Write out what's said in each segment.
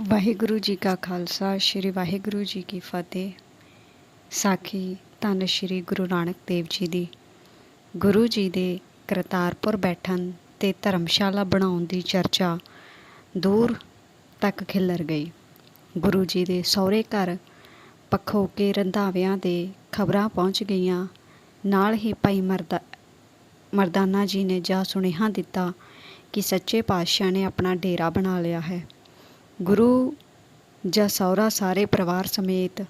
ਵਾਹਿਗੁਰੂ ਜੀ ਕਾ ਖਾਲਸਾ, ਸ੍ਰੀ ਵਾਹਿਗੁਰੂ ਜੀ ਕੀ ਫਤਿਹ। ਸਾਖੀ ਧੰਨ ਸ੍ਰੀ ਗੁਰੂ ਨਾਨਕ ਦੇਵ ਜੀ ਦੀ। ਗੁਰੂ ਜੀ ਦੇ ਕਰਤਾਰਪੁਰ ਬੈਠਣ ਤੇ ਧਰਮਸ਼ਾਲਾ ਬਣਾਉਣ ਦੀ ਚਰਚਾ ਦੂਰ ਤੱਕ ਖਿਲਰ ਗਈ। ਗੁਰੂ ਜੀ ਦੇ ਸਹੁਰੇ ਘਰ ਪੱਖੋ ਕੇ ਰੰਧਾਵਿਆਂ ਦੇ ਖਬਰਾਂ ਪਹੁੰਚ ਗਈਆਂ। ਨਾਲ ਹੀ ਭਾਈ ਮਰਦਾ, ਮਰਦਾਨਾ ਜੀ ਨੇ ਜਾ ਸੁਨੇਹਾ ਦਿੱਤਾ ਕਿ ਸੱਚੇ ਪਾਤਸ਼ਾਹ ਨੇ ਆਪਣਾ ਡੇਰਾ ਬਣਾ ਲਿਆ ਹੈ। ਗੁਰੂ ਜਾਂ ਸਹੁਰਾ ਸਾਰੇ ਪਰਿਵਾਰ ਸਮੇਤ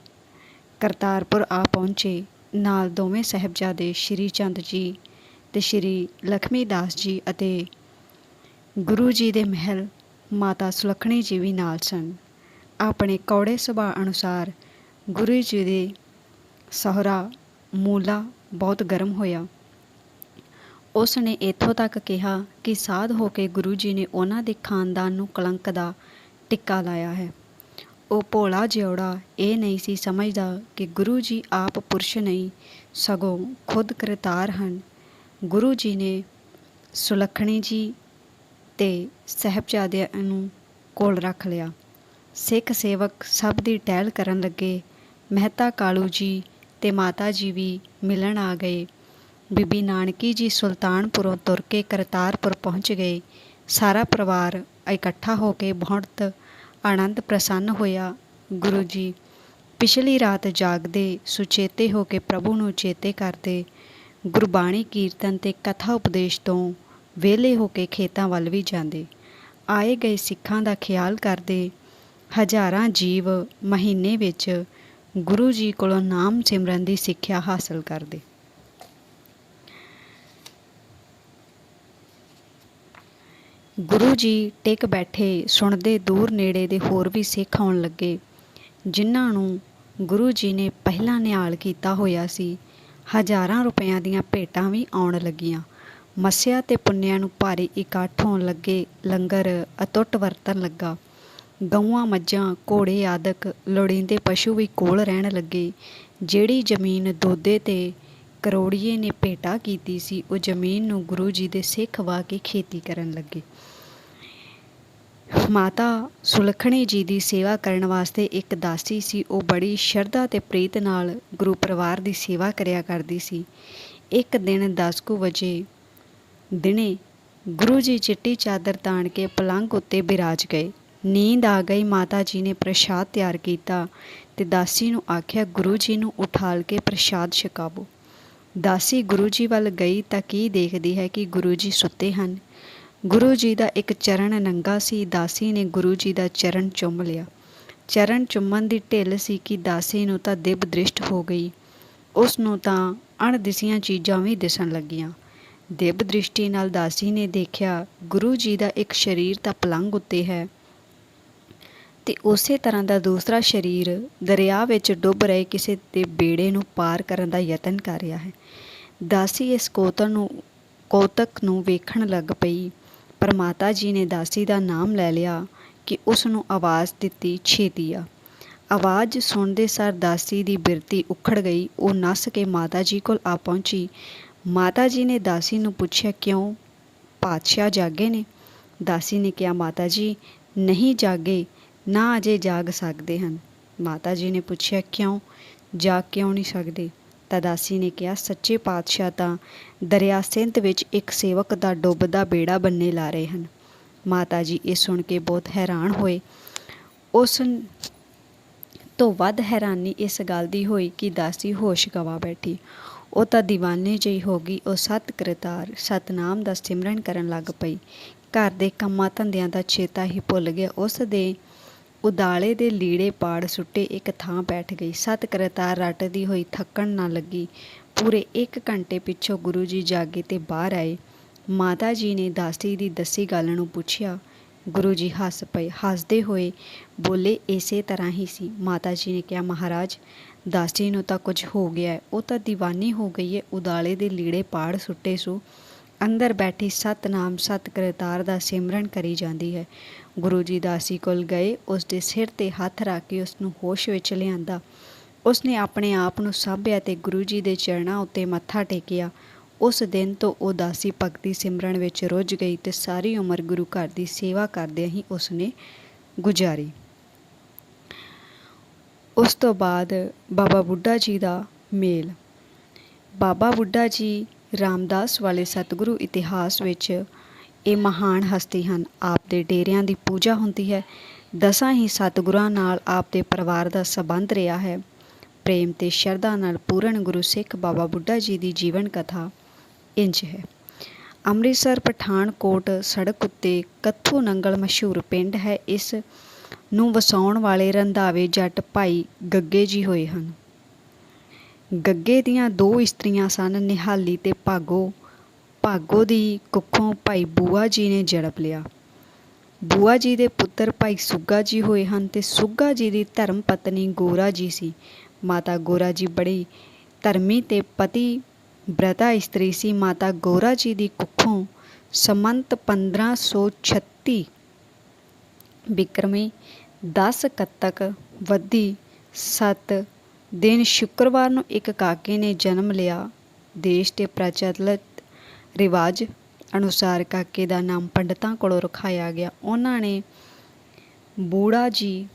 ਕਰਤਾਰਪੁਰ ਆ ਪਹੁੰਚੇ। ਨਾਲ ਦੋਵੇਂ ਸਹਿਬਜ਼ਾਦੇ ਸ਼੍ਰੀ ਚੰਦ ਜੀ ਤੇ ਸ਼੍ਰੀ ਲਖਮੀ ਦਾਸ ਜੀ ਅਤੇ ਗੁਰੂ ਜੀ ਦੇ ਮਹਿਲ ਮਾਤਾ ਸੁਲੱਖਣੀ ਜੀ ਵੀ ਨਾਲ ਸਨ। ਆਪਣੇ ਕੌੜੇ ਸੁਭਾਅ ਅਨੁਸਾਰ ਗੁਰੂ ਜੀ ਦੇ ਸਹੁਰਾ ਮੂਲਾ ਬਹੁਤ ਗਰਮ ਹੋਇਆ। ਉਸ ਨੇ ਇੱਥੋਂ ਤੱਕ ਕਿਹਾ ਕਿ ਸਾਧ ਹੋ ਕੇ ਗੁਰੂ ਜੀ ਨੇ ਉਹਨਾਂ ਦੇ ਖਾਨਦਾਨ ਨੂੰ ਕਲੰਕ ਦਾ ਟਿੱਕਾ ਲਾਇਆ ਹੈ। ਉਹ ਭੋਲਾ ਜਿਉੜਾ ਇਹ ਨਹੀਂ ਸੀ ਸਮਝਦਾ ਕਿ ਗੁਰੂ ਜੀ ਆਪ ਪੁਰਸ਼ ਨਹੀਂ, ਸਗੋਂ ਖੁਦ ਕਰਤਾਰ ਹਨ। ਗੁਰੂ ਜੀ ਨੇ ਸੁਲੱਖਣੀ ਜੀ ਤੇ ਸਹਿਬਜ਼ਾਦਿਆਂ ਨੂੰ ਕੋਲ ਰੱਖ ਲਿਆ। ਸਿੱਖ ਸੇਵਕ ਸਭ ਦੀ ਟਹਿਲ ਕਰਨ ਲੱਗੇ, ਮਹਿਤਾ ਕਾਲੂ ਜੀ ਤੇ ਮਾਤਾ ਜੀ ਵੀ ਮਿਲਣ ਆ ਗਏ। ਬੀਬੀ ਨਾਨਕੀ ਜੀ ਸੁਲਤਾਨਪੁਰੋਂ ਤੁਰ ਕੇ ਕਰਤਾਰਪੁਰ ਪਹੁੰਚ ਗਏ। ਸਾਰਾ ਪਰਿਵਾਰ ਇਕੱਠਾ ਹੋ ਕੇ ਬਹੁਤ ਆਨੰਦ ਪ੍ਰਸੰਨ ਹੋਇਆ। ਗੁਰੂ ਜੀ ਪਿਛਲੀ ਰਾਤ ਜਾਗਦੇ ਸੁਚੇਤੇ ਹੋ ਕੇ ਪ੍ਰਭੂ ਨੂੰ ਚੇਤੇ ਕਰਦੇ ਗੁਰਬਾਣੀ ਕੀਰਤਨ ਤੇ ਕਥਾ ਉਪਦੇਸ਼ ਤੋਂ ਵਿਹਲੇ ਹੋ ਕੇ ਖੇਤਾਂ ਵੱਲ ਵੀ ਜਾਂਦੇ। ਆਏ ਗਏ ਸਿੱਖਾਂ ਦਾ ਖਿਆਲ ਕਰਦੇ ਹਜ਼ਾਰਾਂ ਜੀਵ ਮਹੀਨੇ ਵਿੱਚ ਗੁਰੂ ਜੀ ਕੋਲੋਂ ਨਾਮ ਸਿਮਰਨ ਦੀ ਸਿੱਖਿਆ ਹਾਸਲ ਕਰਦੇ। ਗੁਰੂ ਜੀ ਟਿਕ ਬੈਠੇ ਸੁਣਦੇ ਦੂਰ ਨੇੜੇ ਦੇ ਹੋਰ ਵੀ ਸਿੱਖ ਆਉਣ ਲੱਗੇ। ਜਿਨ੍ਹਾਂ ਨੂੰ ਗੁਰੂ ਜੀ ਨੇ ਪਹਿਲਾਂ ਨਿਹਾਲ ਕੀਤਾ ਹੋਇਆ ਸੀ, ਹਜ਼ਾਰਾਂ ਰੁਪਇਆਂ ਦੀਆਂ ਭੇਟਾਂ ਵੀ ਆਉਣ ਲੱਗੀਆਂ। ਮੱਸਿਆ ਤੇ ਪੁੰਨਿਆਂ ਨੂੰ ਭਾਰੀ ਇਕੱਠ ਹੋਣ ਲੱਗੇ, ਲੰਗਰ ਅਤੁੱਟ ਵਰਤਣ ਲੱਗਾ। ਗਊਆਂ ਮੱਝਾਂ, ਘੋੜੇ ਆਦਿਕ ਲੋੜੀਂਦੇ ਪਸ਼ੂ ਵੀ ਕੋਲ ਰਹਿਣ ਲੱਗੇ, ਜਿਹੜੀ ਜ਼ਮੀਨ ਦੋਦੇ ਤੇ ਕਰੋੜੀਏ ਨੇ ਭੇਟਾ ਕੀਤੀ ਸੀ, ਉਹ ਜ਼ਮੀਨ ਨੂੰ ਗੁਰੂ ਜੀ ਦੇ ਸਿੱਖ ਵਾ ਕੇ ਖੇਤੀ ਕਰਨ ਲੱਗੇ। ਮਾਤਾ ਸੁਲਖਣੀ ਜੀ ਦੀ ਸੇਵਾ ਕਰਨ ਵਾਸਤੇ ਇੱਕ ਦਾਸੀ ਸੀ, ਉਹ ਬੜੀ ਸ਼ਰਧਾ ਤੇ ਪ੍ਰੀਤ ਨਾਲ ਗੁਰੂ ਪਰਿਵਾਰ ਦੀ ਸੇਵਾ ਕਰਿਆ ਕਰਦੀ ਸੀ। ਇੱਕ ਦਿਨ 10 ਕੁ ਵਜੇ ਦਿਨੇ ਗੁਰੂ ਜੀ ਚਿੱਟੀ ਚਾਦਰ ਤਾਣ ਕੇ ਪਲੰਘ ਉੱਤੇ ਬਿਰਾਜ ਗਏ। ਨੀਂਦ ਆ ਗਈ, ਮਾਤਾ ਜੀ ਨੇ ਪ੍ਰਸ਼ਾਦ ਤਿਆਰ ਕੀਤਾ ਤੇ ਦਾਸੀ ਨੂੰ ਆਖਿਆ, ਗੁਰੂ ਜੀ ਨੂੰ ਉਠਾਲ ਕੇ ਪ੍ਰਸ਼ਾਦ ਛਕਾਵੋ। ਦਾਸੀ ਗੁਰੂ ਜੀ ਵੱਲ ਗਈ ਤਾਂ ਕੀ ਦੇਖਦੀ ਹੈ ਕਿ ਗੁਰੂ ਜੀ ਸੁੱਤੇ ਹਨ। ਗੁਰੂ ਜੀ ਦਾ ਇੱਕ ਚਰਨ ਨੰਗਾ ਸੀ, ਦਾਸੀ ਨੇ ਗੁਰੂ ਜੀ ਦਾ ਚਰਨ ਚੁੰਮ ਲਿਆ। ਚਰਨ ਚੁੰਮਣ ਦੀ ਢਿੱਲ ਸੀ ਕਿ ਦਾਸੀ ਨੂੰ ਤਾਂ ਦਿਬ ਦ੍ਰਿਸ਼ਟ ਹੋ ਗਈ। ਉਸ ਨੂੰ ਤਾਂ ਅਣਦਿਸੀਆਂ ਚੀਜ਼ਾਂ ਵੀ ਦਿਸਣ ਲੱਗੀਆਂ। ਦਿਵ ਦ੍ਰਿਸ਼ਟੀ ਨਾਲ ਦਾਸੀ ਨੇ ਦੇਖਿਆ, ਗੁਰੂ ਜੀ ਦਾ ਇੱਕ ਸਰੀਰ ਤਾਂ ਪਲੰਘ ਉੱਤੇ ਹੈ। ਤੇ ਉਸੇ ਤਰ੍ਹਾਂ ਦਾ ਦੂਸਰਾ ਸਰੀਰ ਦਰਿਆ ਵਿੱਚ ਡੁੱਬ ਰਹੇ ਕਿਸੇ ਦੇ ਬੇੜੇ ਨੂੰ ਪਾਰ ਕਰਨ ਦਾ ਯਤਨ ਕਰ ਰਿਹਾ ਹੈ। ਦਾਸੀ ਇਸ ਕੋਤਕ ਨੂੰ ਕੋਤਕ ਨੂੰ ਵੇਖਣ ਲੱਗ ਪਈ। ਪਰ ਮਾਤਾ ਜੀ ਨੇ ਦਾਸੀ ਦਾ ਨਾਮ ਲੈ ਲਿਆ ਕਿ ਉਸ ਨੂੰ ਆਵਾਜ਼ ਦਿੱਤੀ, ਛੇਤੀ ਆ। ਆਵਾਜ਼ ਸੁਣਦੇ ਸਾਰ ਦਾਸੀ ਦੀ ਬਿਰਤੀ ਉਖੜ ਗਈ। ਉਹ ਨੱਸ ਕੇ ਮਾਤਾ ਜੀ ਕੋਲ ਆ ਪਹੁੰਚੀ। ਮਾਤਾ ਜੀ ਨੇ ਦਾਸੀ ਨੂੰ ਪੁੱਛਿਆ, ਕਿਉਂ ਪਾਤਸ਼ਾਹ ਜਾਗੇ ਨੇ? ਦਾਸੀ ਨੇ ਕਿਹਾ, ਮਾਤਾ ਜੀ, ਨਹੀਂ ਜਾਗੇ। ਨਾ ਅਜੇ ਜਾਗ ਸਕਦੇ ਹਨ। ਮਾਤਾ ਜੀ ਨੇ ਪੁੱਛਿਆ, ਕਿਉਂ? ਜਾਗ ਕਿਉਂ ਨਹੀਂ ਸਕਦੇ? ਤਾਂ ਦਾਸੀ ਨੇ ਕਿਹਾ, ਸੱਚੇ ਪਾਤਸ਼ਾਹ ਤਾਂ ਦਰਿਆ ਸਿੰਧ ਵਿੱਚ ਇੱਕ ਸੇਵਕ ਦਾ ਡੁੱਬਦਾ ਬੇੜਾ ਬੰਨੇ ਲਾ ਰਹੇ ਹਨ। ਮਾਤਾ ਜੀ ਇਹ ਸੁਣ ਕੇ ਬਹੁਤ ਹੈਰਾਨ ਹੋਏ। ਉਸ ਤੋਂ ਵੱਧ ਹੈਰਾਨੀ ਇਸ ਗੱਲ ਦੀ ਹੋਈ ਕਿ ਦਾਸੀ ਹੋਸ਼ ਗਵਾ ਬੈਠੀ। ਉਹ ਤਾਂ دیਵਾਨੇ ਜਿਹੀ ਹੋ ਗਈ। ਉਹ ਸਤ ਕਰਤਾਰ ਸਤਨਾਮ ਦਾ ਸਿਮਰਨ ਕਰਨ ਲੱਗ ਪਈ। ਘਰ ਦੇ ਕੰਮਾਂ ਧੰਦਿਆਂ ਦਾ ਚੇਤਾ ਹੀ ਭੁੱਲ ਗਿਆ। ਉਸ ਦੇ ਉਦਾਲੇ ਦੇ ਲੀੜੇ ਪਾੜ ਸੁੱਟੇ ਇੱਕ ਥਾਂ ਬੈਠ ਗਈ। ਸਤ ਕਰਤਾਰ ਰੱਟਦੀ ਹੋਈ ਥੱਕਣ ਨਾ ਲੱਗੀ। ਪੂਰੇ 1 ਘੰਟੇ ਪਿੱਛੋਂ ਗੁਰੂ ਜੀ ਜਾਗੇ ਤੇ ਬਾਹਰ ਆਏ। ਮਾਤਾ ਜੀ ਨੇ ਦਾਸੀ ਦੀ ਦੱਸੀ ਗੱਲ ਨੂੰ ਪੁੱਛਿਆ। ਗੁਰੂ ਜੀ ਹੱਸ ਪਏ। ਹੱਸਦੇ ਹੋਏ ਬੋਲੇ, ਇਸੇ ਤਰ੍ਹਾਂ ਹੀ ਸੀ। ਮਾਤਾ ਜੀ ਨੇ ਕਿਹਾ, ਮਹਾਰਾਜ, ਦਾਸੀ ਨੂੰ ਤਾਂ ਕੁਝ ਹੋ ਗਿਆ ਉਹ ਤਾਂ دیਵਾਨੀ ਹੋ ਗਈ ਹੈ। ਉਦਾਲੇ ਦੇ ਲੀੜੇ ਪਾੜ ਸੁੱਟੇ ਸੋ। ਅੰਦਰ ਬੈਠੀ ਸਤਨਾਮ ਸਤ ਕਰਤਾਰ ਦਾ ਸਿਮਰਨ ਕਰੀ ਜਾਂਦੀ ਹੈ। ਗੁਰੂ ਜੀ ਦਾਸੀ ਕੋਲ ਗਏ ਉਸ ਦੇ ਸਿਰ ਤੇ ਹੱਥ ਰੱਖ ਕੇ ਉਸ ਨੂੰ ਹੋਸ਼ ਵਿੱਚ ਲਿਆਂਦਾ। ਉਸ ਨੇ ਆਪਣੇ ਆਪ ਨੂੰ ਸਾਂਭਿਆ ਤੇ ਗੁਰੂ ਜੀ ਦੇ ਚਰਨਾਂ ਉੱਤੇ ਮੱਥਾ ਟੇਕਿਆ। ਉਸ ਦਿਨ ਤੋਂ ਉਹ ਦਾਸੀ ਭਗਤੀ ਸਿਮਰਨ ਵਿੱਚ ਰੁੱਝ ਗਈ ਤੇ ਸਾਰੀ ਉਮਰ ਗੁਰੂ ਘਰ ਦੀ ਸੇਵਾ ਕਰਦਿਆਂ ਹੀ ਉਸ ਨੇ ਗੁਜ਼ਾਰੀ। ਉਸ ਤੋਂ ਬਾਅਦ ਬਾਬਾ ਬੁੱਢਾ ਜੀ ਦਾ ਮੇਲ। ਬਾਬਾ ਬੁੱਢਾ ਜੀ ਰਾਮਦਾਸ ਵਾਲੇ ਸਤਿਗੁਰੂ ਇਤਿਹਾਸ ਵਿੱਚ ਇਹ ਮਹਾਨ ਹਸਤੀ ਹਨ। ਆਪ ਦੇ ਡੇਰਿਆਂ ਦੀ ਪੂਜਾ ਹੁੰਦੀ ਹੈ। ਦਸਾਂ ਹੀ ਸਤਿਗੁਰਾਂ ਨਾਲ ਆਪ ਦੇ ਪਰਿਵਾਰ ਦਾ ਸਬੰਧ ਰਿਹਾ ਹੈ। ਪ੍ਰੇਮ ਤੇ ਸ਼ਰਧਾ ਨਾਲ ਪੂਰਨ ਗੁਰੂ ਸਿੱਖ ਬਾਬਾ ਬੁੱਢਾ ਜੀ ਦੀ ਜੀਵਨ ਕਥਾ ਇੰਜ ਹੈ। ਅੰਮ੍ਰਿਤਸਰ, ਪਠਾਨਕੋਟ ਸੜਕ ਉੱਤੇ ਕੱਥੂ ਨੰਗਲ ਮਸ਼ਹੂਰ ਪਿੰਡ ਹੈ। ਇਸ ਨੂੰ ਵਸਾਉਣ ਵਾਲੇ ਰੰਧਾਵੇ ਜੱਟ ਭਾਈ ਗੱਗੇ ਜੀ ਹੋਏ ਹਨ। ਗੱਗੇ ਦੀਆਂ ਦੋ ਇਸਤਰੀਆਂ ਸਨ, ਨਿਹਾਲੀ ਤੇ ਭਾਗੋ। ਭਾਗੋ ਦੀ ਕੁੱਖੋਂ ਭਾਈ ਬੂਆ ਜੀ ਨੇ ਜੜਪ ਲਿਆ। ਬੂਆ ਜੀ ਦੇ ਪੁੱਤਰ ਭਾਈ ਸੁੱਗਾ ਜੀ ਹੋਏ ਹਨ ਤੇ ਸੁੱਗਾ ਜੀ ਦੀ ਧਰਮ ਪਤਨੀ ਗੋਰਾ ਜੀ ਸੀ। ਮਾਤਾ ਗੋਰਾ ਜੀ ਬੜੀ ਧਰਮੀ ਤੇ ਪਤੀ ਬ੍ਰਤਾ ਇਸਤਰੀ ਸੀ। ਮਾਤਾ ਗੋਰਾ ਜੀ ਦੀ ਕੁੱਖੋਂ ਸਮੰਤ 1536 ਬਿਕਰਮੀ 10 ਕੱਤਕ ਵਧੀ 7 ਦਿਨ ਸ਼ੁੱਕਰਵਾਰ ਨੂੰ ਇੱਕ ਕਾਕੇ ਨੇ ਜਨਮ ਲਿਆ। ਦੇਸ਼ ਦੇ ਪ੍ਰਚਲਿਤ ਰਿਵਾਜ ਅਨੁਸਾਰ ਕਾਕੇ ਦਾ ਨਾਮ ਪੰਡਤਾਂ ਕੋਲੋਂ ਰਖਾਇਆ ਗਿਆ। ਉਹਨਾਂ ਨੇ ਬੂੜਾ ਜੀ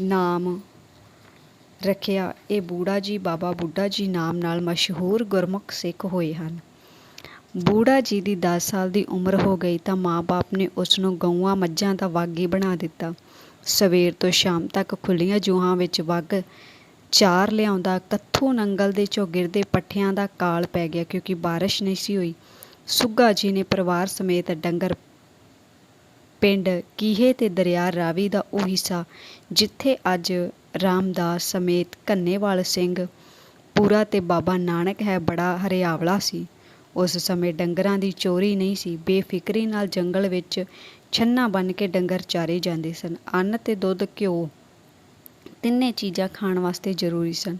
ਨਾਮ ਰੱਖਿਆ। ਇਹ ਬੂੜਾ ਜੀ ਬਾਬਾ ਬੁੱਢਾ ਜੀ ਨਾਮ ਨਾਲ ਮਸ਼ਹੂਰ ਗੁਰਮੁਖ ਸਿੱਖ ਹੋਏ ਹਨ। ਬੂੜਾ ਜੀ ਦੀ 10 ਸਾਲ ਦੀ ਉਮਰ ਹੋ ਗਈ ਤਾਂ ਮਾਂ-ਬਾਪ ਨੇ ਉਸ ਨੂੰ ਗਊਆਂ ਮੱਝਾਂ ਦਾ ਵਾਗੀ ਬਣਾ ਦਿੱਤਾ। ਸਵੇਰ ਤੋਂ ਸ਼ਾਮ ਤੱਕ ਖੁੱਲੀਆਂ ਜੂਹਾਂ ਵਿੱਚ ਵੱਗ ਚਾਰ ਲਿਆਉਂਦਾ, ਕੱਥੂ ਨੰਗਲ ਦੇ ਚੌਗਿਰਦੇ ਪੱਠਿਆਂ ਦਾ ਕਾਲ ਪੈ ਗਿਆ ਕਿਉਂਕਿ ਬਾਰਿਸ਼ ਨਹੀਂ ਸੀ ਹੋਈ। ਸੁੱਗਾ ਜੀ ਨੇ ਪਰਿਵਾਰ ਸਮੇਤ ਡੰਗਰ ਪਿੰਡ ਕੀਹੇ ਤੇ ਦਰਿਆ ਰਾਵੀ ਦਾ ਉਹ ਹਿੱਸਾ, ਜਿੱਥੇ ਅੱਜ ਰਾਮਦਾਸ ਸਮੇਤ ਕੰਨੇਵਾਲ ਸਿੰਘ, ਪੂਰਾ ਤੇ ਬਾਬਾ ਨਾਨਕ ਹੈ ਬੜਾ ਹਰਿਆਵਲਾ ਸੀ। ਉਸ ਸਮੇਂ ਡੰਗਰਾਂ ਦੀ ਚੋਰੀ ਨਹੀਂ ਸੀ, ਬੇਫਿਕਰੀ ਨਾਲ ਜੰਗਲ ਵਿੱਚ ਛੰਨਾ ਬਨ ਕੇ ਡੰਗਰ ਚਾਰੇ ਜਾਂਦੇ ਸਨ। ਅੰਨ ਤੇ ਦੁੱਧ, ਘਿਓ ਤਿੰਨੇ ਚੀਜ਼ਾਂ ਖਾਣ ਵਾਸਤੇ ਜ਼ਰੂਰੀ ਸਨ।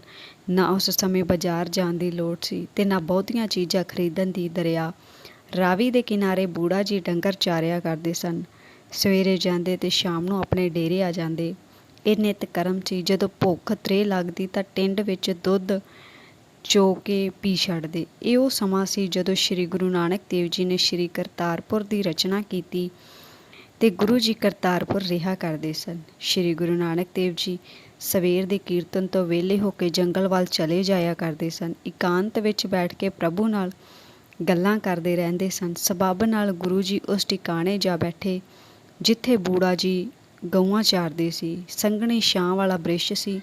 ਨਾ ਉਸ ਸਮੇਂ ਬਾਜ਼ਾਰ ਜਾਣ ਦੀ ਲੋੜ ਸੀ ਤੇ ਨਾ ਬਹੁਤੀਆਂ ਚੀਜ਼ਾਂ ਖਰੀਦਣ ਦੀ ਦਰਿਆ। ਰਾਵੀ ਦੇ ਕਿਨਾਰੇ ਬੂੜਾ ਜੀ ਡੰਗਰ ਚਾਰਿਆ ਕਰਦੇ ਸਨ। ਸਵੇਰੇ ਜਾਂਦੇ ਤੇ ਸ਼ਾਮ ਨੂੰ ਆਪਣੇ ਡੇਰੇ ਆ ਜਾਂਦੇ। ਇਹ ਨਿਤ ਕਰਮ ਸੀ। ਜਦੋਂ ਭੁੱਖ ਤਰੇ ਲੱਗਦੀ ਤਾਂ ਟਿੰਡ ਵਿੱਚ ਦੁੱਧ ਚੋ ਕੇ ਪੀ ਛੱਡਦੇ। ਇਹ ਉਹ ਸਮਾਂ ਸੀ ਜਦੋਂ ਸ੍ਰੀ ਗੁਰੂ ਨਾਨਕ ਦੇਵ ਜੀ ਨੇ ਸ੍ਰੀ ਕਰਤਾਰਪੁਰ ਦੀ ਰਚਨਾ ਕੀਤੀ। ਤੇ ਗੁਰੂ ਜੀ ਕਰਤਾਰਪੁਰ ਰਿਹਾ ਕਰਦੇ ਸਨ। ਸ੍ਰੀ ਗੁਰੂ ਨਾਨਕ ਦੇਵ ਜੀ ਸਵੇਰ ਦੇ ਕੀਰਤਨ ਤੋਂ ਵਿਹਲੇ ਹੋ ਕੇ ਜੰਗਲ ਵੱਲ ਚਲੇ ਜਾਇਆ ਕਰਦੇ ਸਨ। ਇਕਾਂਤ ਵਿੱਚ ਬੈਠ ਕੇ ਪ੍ਰਭੂ ਨਾਲ ਗੱਲਾਂ ਕਰਦੇ ਰਹਿੰਦੇ ਸਨ। ਸਬਬ ਨਾਲ ਗੁਰੂ ਜੀ ਉਸ ਟਿਕਾਣੇ ਜਾ ਬੈਠੇ, ਜਿੱਥੇ ਬੂੜਾ ਜੀ ਗਊਆਂ ਚਾਰਦੇ ਸੀ। ਸੰਘਣੀ ਛਾਂ ਵਾਲਾ ਬ੍ਰਿਸ਼ ਸੀ।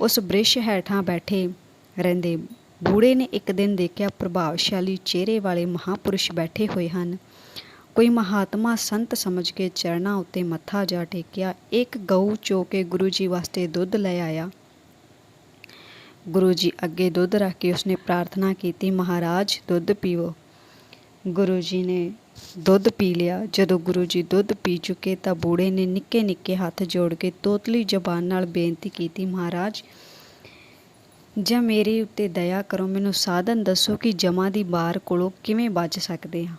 ਉਸ ਬ੍ਰਿਸ਼ ਹੇਠਾਂ ਬੈਠੇ ਰਹਿੰਦੇ ਬੂੜੇ ਨੇ ਇੱਕ ਦਿਨ ਦੇਖਿਆ ਪ੍ਰਭਾਵਸ਼ਾਲੀ ਚਿਹਰੇ ਵਾਲੇ ਮਹਾਪੁਰਸ਼ ਬੈਠੇ ਹੋਏ ਹਨ। ਕੋਈ ਮਹਾਤਮਾ ਸੰਤ ਸਮਝ ਕੇ ਚਰਨਾਂ ਉੱਤੇ ਮੱਥਾ ਜਾ ਟੇਕਿਆ, ਇੱਕ ਗਊ ਚੋ ਕੇ ਗੁਰੂ ਜੀ ਵਾਸਤੇ ਦੁੱਧ ਲੈ ਆਇਆ। ਗੁਰੂ ਜੀ ਅੱਗੇ ਦੁੱਧ ਰੱਖ ਕੇ ਉਸਨੇ ਪ੍ਰਾਰਥਨਾ ਕੀਤੀ, ਮਹਾਰਾਜ, ਦੁੱਧ ਪੀਵੋ। ਗੁਰੂ ਜੀ ਨੇ ਦੁੱਧ ਪੀ ਲਿਆ। ਜਦੋਂ ਗੁਰੂ ਜੀ ਦੁੱਧ ਪੀ ਚੁੱਕੇ ਤਾਂ ਬੂੜੇ ਨੇ ਨਿੱਕੇ ਨਿੱਕੇ ਹੱਥ ਜੋੜ ਕੇ ਤੋਤਲੀ ਜ਼ਬਾਨ ਨਾਲ ਬੇਨਤੀ ਕੀਤੀ, ਮਹਾਰਾਜ, ਜਾਂ ਮੇਰੇ ਉੱਤੇ ਦਇਆ ਕਰੋ, ਮੈਨੂੰ ਸਾਧਨ ਦੱਸੋ ਕਿ ਜਮਾ ਦੀ ਬਾਰ ਕੋਲੋਂ ਕਿਵੇਂ ਬਚ ਸਕਦੇ ਹਾਂ?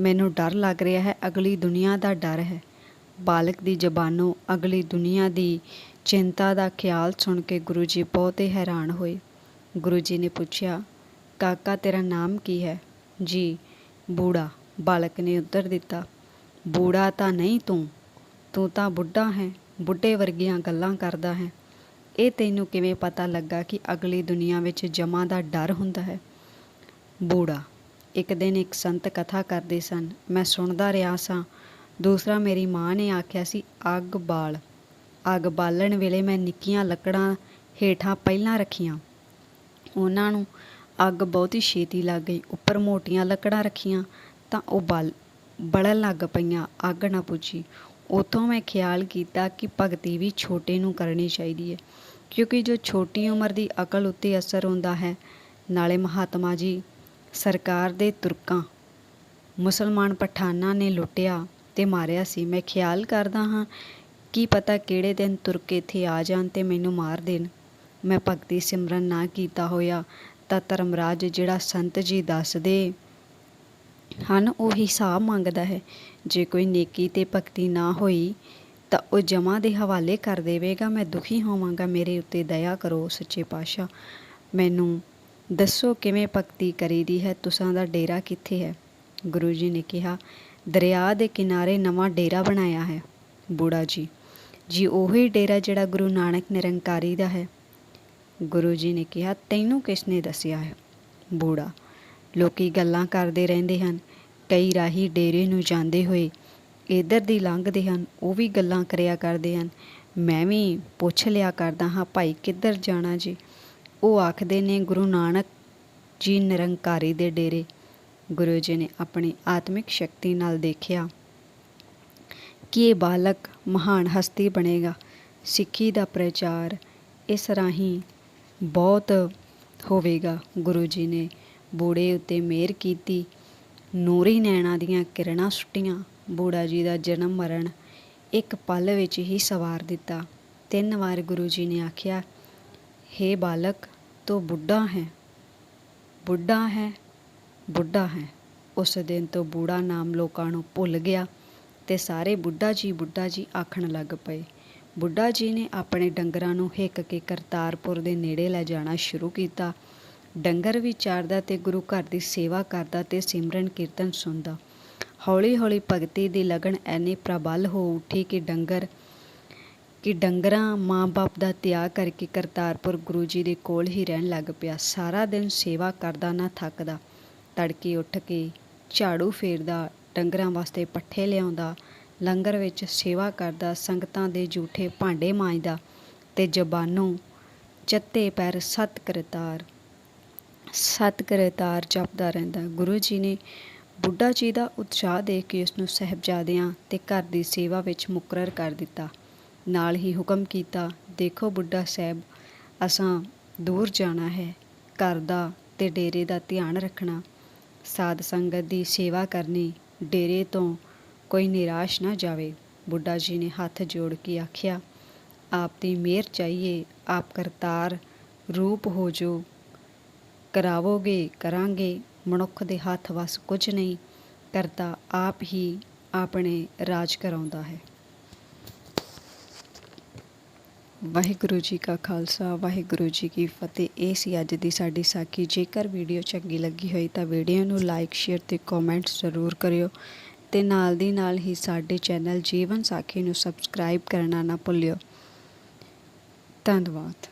ਮੈਨੂੰ ਡਰ ਲੱਗ ਰਿਹਾ ਹੈ, ਅਗਲੀ ਦੁਨੀਆ ਦਾ ਡਰ ਹੈ। ਬਾਲਕ ਦੀ ਜ਼ਬਾਨੋਂ ਅਗਲੀ ਦੁਨੀਆ ਦੀ ਚਿੰਤਾ ਦਾ ਖਿਆਲ ਸੁਣ ਕੇ ਗੁਰੂ ਜੀ ਬਹੁਤੇ ਹੈਰਾਨ ਹੋਏ। ਗੁਰੂ ਜੀ ਨੇ ਪੁੱਛਿਆ, ਕਾਕਾ, ਤੇਰਾ ਨਾਮ ਕੀ ਹੈ? ਜੀ, ਬੂੜਾ। ਬਾਲਕ ਨੇ ਉੱਤਰ ਦਿੱਤਾ, ਬੂੜਾ ਤਾਂ ਨਹੀਂ ਤੂੰ। ਤੂੰ ਤਾਂ ਬੁੱਢਾ ਹੈ, ਬੁੱਢੇ ਵਰਗੀਆਂ ਗੱਲਾਂ ਕਰਦਾ ਹੈ। ਇਹ ਤੈਨੂੰ ਕਿਵੇਂ ਪਤਾ ਲੱਗਾ ਕਿ ਅਗਲੀ ਦੁਨੀਆ ਵਿੱਚ ਜਮਾ ਦਾ ਡਰ ਹੁੰਦਾ ਹੈ? ਬੂੜਾ। ਇੱਕ ਦਿਨ ਇੱਕ ਸੰਤ ਕਥਾ ਕਰਦੇ ਸਨ। ਮੈਂ ਸੁਣਦਾ ਰਿਹਾ ਸਾਂ। ਦੂਸਰਾ ਮੇਰੀ ਮਾਂ ਨੇ ਆਖਿਆ ਸੀ, ਅੱਗ ਬਾਲ। ਅੱਗ ਬਾਲਣ ਵੇਲੇ ਮੈਂ ਨਿੱਕੀਆਂ ਲੱਕੜਾਂ ਹੇਠਾਂ ਪਹਿਲਾਂ ਰੱਖੀਆਂ। ਉਹਨਾਂ ਨੂੰ ਅੱਗ ਬਹੁਤੀ ਛੇਤੀ ਲੱਗ ਗਈ। ਉੱਪਰ ਮੋਟੀਆਂ ਲੱਕੜਾਂ ਰੱਖੀਆਂ ਤਾਂ ਉਹ ਬਲ, ਬਲਣ ਲੱਗ ਪਈਆਂ। ਅੱਗ ਨਾ ਪੁੱਜੀ। ਉਤੋਂ ਮੈਂ ਖਿਆਲ ਕੀਤਾ ਕਿ ਭਗਤੀ ਵੀ ਛੋਟੇ ਨੂੰ ਕਰਨੀ ਚਾਹੀਦੀ ਹੈ ਕਿਉਂਕਿ ਜੋ ਛੋਟੀ ਉਮਰ ਦੀ ਅਕਲ ਉੱਤੇ ਅਸਰ ਹੁੰਦਾ ਹੈ, ਨਾਲੇ ਮਹਾਤਮਾ ਜੀ ਸਰਕਾਰ ਦੇ ਤੁਰਕਾਂ। ਮੁਸਲਮਾਨ ਪਠਾਨਾਂ ਨੇ ਲੁੱਟਿਆ ਤੇ ਮਾਰਿਆ ਸੀ। ਮੈਂ ਖਿਆਲ ਕਰਦਾ ਹਾਂ ਕੀ ਪਤਾ ਕਿਹੜੇ ਦਿਨ ਤੁਰਕ ਇੱਥੇ ਆ ਜਾਣ ਤੇ ਮੈਨੂੰ ਮਾਰ ਦੇਣ। ਮੈਂ ਭਗਤੀ ਸਿਮਰਨ ਨਾ ਕੀਤਾ ਹੋਇਆ ਤਾਂ ਧਰਮਰਾਜ ਜਿਹੜਾ ਸੰਤ ਜੀ ਦੱਸਦੇ ਹਨ, ਉਹ ਹਿਸਾਬ ਮੰਗਦਾ ਹੈ। ਜੇ ਕੋਈ ਨੇਕੀ ਤੇ ਭਗਤੀ ਨਾ ਹੋਈ ਤਾਂ ਉਹ ਜਮਾ ਦੇ ਹਵਾਲੇ ਕਰ ਦੇਵੇਗਾ। ਮੈਂ ਦੁਖੀ ਹੋਵਾਂਗਾ। ਮੇਰੇ ਉੱਤੇ ਦਇਆ ਕਰੋ ਸੱਚੇ ਪਾਤਸ਼ਾਹ। ਮੈਨੂੰ ਦੱਸੋ ਕਿਵੇਂ ਭਗਤੀ ਕਰੀਦੀ ਹੈ? ਤੁਸਾਂ ਦਾ ਡੇਰਾ ਕਿੱਥੇ ਹੈ? ਗੁਰੂ ਜੀ ਨੇ ਕਿਹਾ, ਦਰਿਆ ਦੇ ਕਿਨਾਰੇ ਨਵਾਂ ਡੇਰਾ ਬਣਾਇਆ ਹੈ। ਬੂੜਾ ਜੀ ਜੀ ਉਹੀ ਡੇਰਾ ਜਿਹੜਾ ਗੁਰੂ ਨਾਨਕ ਨਿਰੰਕਾਰੀ ਦਾ ਹੈ। ਗੁਰੂ ਜੀ ਨੇ ਕਿਹਾ, ਤੈਨੂੰ ਕਿਸ ਨੇ ਦੱਸਿਆ ਹੈ? ਬੂੜਾ, ਲੋਕੀ ਗੱਲਾਂ ਕਰਦੇ ਰਹਿੰਦੇ ਹਨ। ਕਈ ਰਾਹੀ ਡੇਰੇ ਨੂੰ ਜਾਂਦੇ ਹੋਏ ਇਧਰ ਦੀ ਲੰਘਦੇ ਹਨ, ਉਹ ਵੀ ਗੱਲਾਂ ਕਰਿਆ ਕਰਦੇ ਹਨ। ਮੈਂ ਵੀ ਪੁੱਛ ਲਿਆ ਕਰਦਾ ਹਾਂ, ਭਾਈ ਕਿੱਧਰ ਜਾਣਾ ਜੀ? ਉਹ ਆਖਦੇ ਨੇ, ਗੁਰੂ ਨਾਨਕ ਜੀ ਨਿਰੰਕਾਰੀ ਦੇ ਡੇਰੇ। ਗੁਰੂ ਜੀ ਨੇ ਆਪਣੀ ਆਤਮਿਕ ਸ਼ਕਤੀ ਨਾਲ ਦੇਖਿਆ ਕਿ ਇਹ ਬਾਲਕ ਮਹਾਨ ਹਸਤੀ ਬਣੇਗਾ। ਸਿੱਖੀ ਦਾ ਪ੍ਰਚਾਰ ਇਸ ਰਾਹੀਂ ਬਹੁਤ ਹੋਵੇਗਾ। ਗੁਰੂ ਜੀ ਨੇ ਬੂੜੇ ਉੱਤੇ ਮਿਹਰ ਕੀਤੀ, ਨੂਰੀ ਨੈਣਾ ਦੀਆਂ ਕਿਰਨਾਂ ਸੁੱਟੀਆਂ, ਬੂੜਾ ਜੀ ਦਾ ਜਨਮ ਮਰਨ ਇੱਕ ਪਲ ਵਿੱਚ ਹੀ ਸਵਾਰ ਦਿੱਤਾ। ਤਿੰਨ ਵਾਰ ਗੁਰੂ ਜੀ ਨੇ ਆਖਿਆ हे ਬਾਲਕ, ਤੂੰ ਬੁੱਢਾ ਹੈ। ਬੁੱਢਾ ਹੈ ਬੁੱਢਾ ਹੈ। ਉਸ ਦਿਨ ਤੋਂ ਬੂੜਾ ਨਾਮ ਲੋਕਾਂ ਨੂੰ ਭੁੱਲ ਗਿਆ ਤੇ ਸਾਰੇ ਬੁੱਢਾ ਜੀ ਬੁੱਢਾ ਜੀ ਆਖਣ ਲੱਗ ਪਏ। ਬੁੱਢਾ ਜੀ ਨੇ ਆਪਣੇ ਡੰਗਰਾਂ ਨੂੰ ਹਿੱਕ ਕੇ ਕਰਤਾਰਪੁਰ ਦੇ ਨੇੜੇ ਲੈ ਜਾਣਾ ਸ਼ੁਰੂ ਕੀਤਾ। ਡੰਗਰ ਵੀ ਚਾਰਦਾ ਤੇ ਗੁਰੂ ਘਰ ਦੀ ਸੇਵਾ ਕਰਦਾ ਤੇ ਸਿਮਰਨ ਕੀਰਤਨ ਸੁਣਦਾ। ਹੌਲੀ ਹੌਲੀ ਭਗਤੀ ਦੀ ਲਗਨ ਐਨੀ ਪ੍ਰਬਲ ਹੋ ਉੱਠੀ ਕਿ ਡੰਗਰ ਕਿ ਡੰਗਰਾਂ ਮਾਂ-ਬਾਪ ਦਾ ਤਿਆਗ ਕਰਕੇ ਕਰਤਾਰਪੁਰ ਗੁਰੂ ਜੀ ਦੇ ਕੋਲ ਹੀ ਰਹਿਣ ਲੱਗ ਪਿਆ। ਸਾਰਾ ਦਿਨ ਸੇਵਾ ਕਰਦਾ, ਨਾ ਥੱਕਦਾ। ਤੜਕੇ ਉੱਠ ਕੇ ਝਾੜੂ ਫੇਰਦਾ, ਡੰਗਰਾਂ ਵਾਸਤੇ ਪੱਠੇ ਲਿਆਉਂਦਾ, ਲੰਗਰ ਵਿੱਚ ਸੇਵਾ ਕਰਦਾ, ਸੰਗਤਾਂ ਦੇ ਜੂਠੇ ਭਾਂਡੇ ਮਾਂਜਦਾ ਤੇ ਜ਼ਬਾਨੋਂ ਚੱਤੇ ਪੈਰ ਸਤ ਕਰਤਾਰ ਸਤ ਕਰਤਾਰ ਜਪਦਾ ਰਹਿੰਦਾ। ਗੁਰੂ ਜੀ ਨੇ ਬੁੱਢਾ ਜੀ ਦਾ ਉਤਸ਼ਾਹ ਦੇਖ ਕੇ ਉਸ ਨੂੰ ਸਹਿਬਜ਼ਾਦਿਆਂ ਤੇ ਘਰ ਦੀ ਸੇਵਾ ਵਿੱਚ ਮੁਕਰਰ ਕਰ ਦਿੱਤਾ। ਨਾਲ ਹੀ ਹੁਕਮ ਕੀਤਾ, ਦੇਖੋ ਬੁੱਢਾ ਸਾਹਿਬ, ਅਸਾਂ ਦੂਰ ਜਾਣਾ ਹੈ, ਘਰ ਦਾ ਤੇ ਡੇਰੇ ਦਾ ਧਿਆਨ ਰੱਖਣਾ। ਸਾਧ ਸੰਗਤ ਦੀ ਸੇਵਾ ਕਰਨੀ ਡੇਰੇ ਤੋਂ ਕੋਈ ਨਿਰਾਸ਼ ਨਾ ਜਾਵੇ। ਬੁੱਢਾ ਜੀ ਨੇ ਹੱਥ ਜੋੜ ਕੇ ਆਖਿਆ, ਆਪ ਦੀ ਮਿਹਰ ਚਾਹੀਏ, ਆਪ ਕਰਤਾਰ ਰੂਪ ਹੋ ਜੋ ਕਰਾਵੋਗੇ, ਕਰਾਂਗੇ, ਮਨੁੱਖ ਦੇ ਹੱਥ ਵਸ ਕੁਝ ਨਹੀਂ, ਕਰਤਾ ਆਪ ਹੀ ਆਪਣੇ ਰਾਜ ਕਰਾਉਂਦਾ ਹੈ। ਵਾਹਿਗੁਰੂ ਜੀ ਕਾ ਖਾਲਸਾ, ਵਾਹਿਗੁਰੂ ਜੀ ਕੀ ਫਤਿਹ। ਇਹ ਸੀ ਅੱਜ ਦੀ ਸਾਡੀ ਸਾਖੀ। ਜੇਕਰ ਵੀਡੀਓ ਚੰਗੀ ਲੱਗੀ ਹੋਈ ਤਾਂ ਵੀਡੀਓ ਨੂੰ ਲਾਈਕ, ਸ਼ੇਅਰ ਤੇ ਕਮੈਂਟਸ ਜ਼ਰੂਰ ਕਰਿਓ ਤੇ ਨਾਲ ਦੀ ਨਾਲ ਹੀ ਸਾਡੇ ਚੈਨਲ ਜੀਵਨ ਸਾਖੀ ਨੂੰ ਸਬਸਕ੍ਰਾਈਬ ਕਰਨਾ ਨਾ ਭੁੱਲਿਓ। ਧੰਨਵਾਦ।